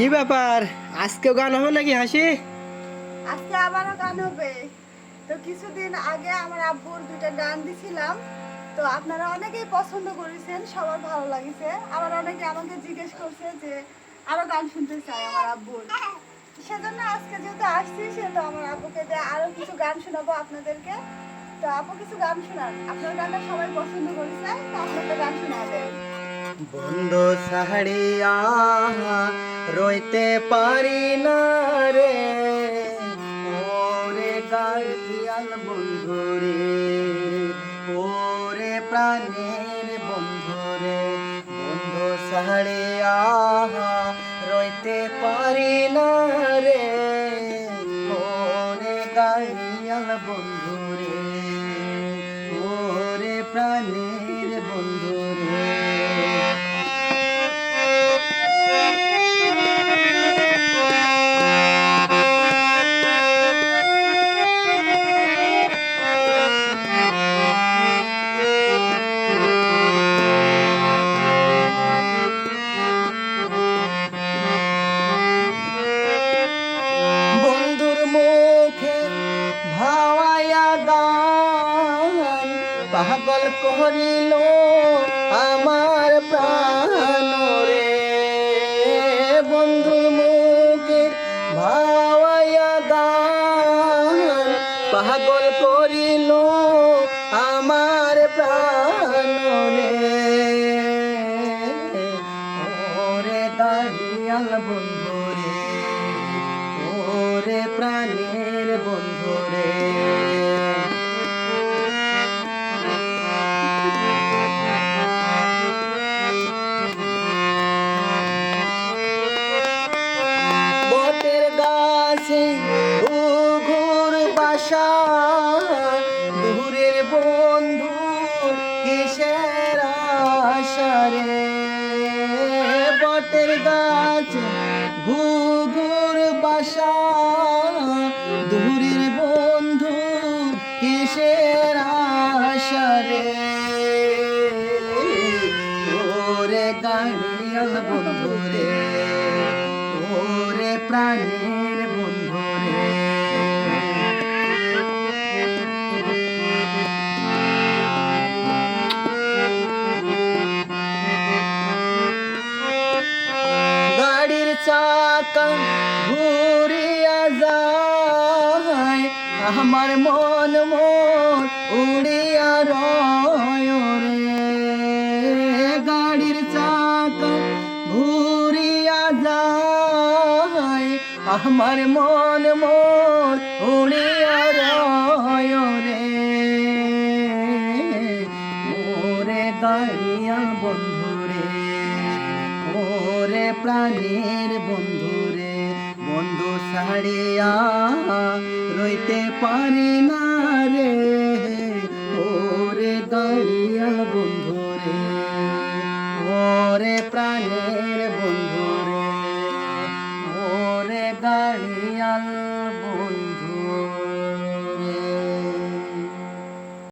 কি ব্যাপার? আজকেও গান হবে নাকি হাসি? আজকে আবারও গান হবে। তো কিছুদিন আগে আমার আব্বুর দুটো গান দিছিলাম। তো আপনারা অনেকেই পছন্দ করেছেন, সবার ভালো লাগিছে। আবার অনেকে আমাকে জিজ্ঞেস করছে যে, আরও গান শুনতে চাই আমার আব্বুর। সেজন্য আজকে যেহেতু আসছি, সেহেতু আমার আব্বুকে দিয়ে আরও কিছু গান শোনাবো আপনাদেরকে। তো আপু কিছু গান শোনান। আপনার গানটা সবাই পছন্দ করেছে, তো আপনাকে গান শোনাবেন বন্ধু সাহাড়িয়া রইতে পারি না রে। ওরে গাড়িয়াল বন্ধু রে, ওরে প্রাণের বন্ধু রে। বন্ধু সাহাড়িয়া রইতে পারি না রে। ওরে গাড়িয়াল বন্ধু রে, ওরে প্রাণের বন্ধু রে। পাগল করিল আমার প্রাণ রে। বন্ধুর মুখে ভাওয়াইয়া গান পাগল করিল আমার প্রাণ রে। ওরে দাঁড়িয়াল বন্ধু রে, ওরে প্রাণের গাছে ঘুর বাসা, দূরের বন্ধু কিসের আশা রে? বটের গাছে, ঘুঘুর বাসা, দূরের বন্ধু কিসের আশা রে? ওরে গাড়িয়াল বন্ধু রে, ওরে প্রাণের আমার মন মন উড়িয়া রয় রে। গাড়ির চাকা ঘুরিয়া যায়, আমার মন মন উড়িয়া রয় রে। মোরে গাড়িয়া বন্ধু রে ওরে প্রাণের বন্ধু রে। বন্ধু ছাড়িয়া রইতে পারি না রে। ওরে দাঁড়িয়া বন্ধু রে, ওরে প্রাণের বন্ধু রে, ওরে দাঁড়িয়া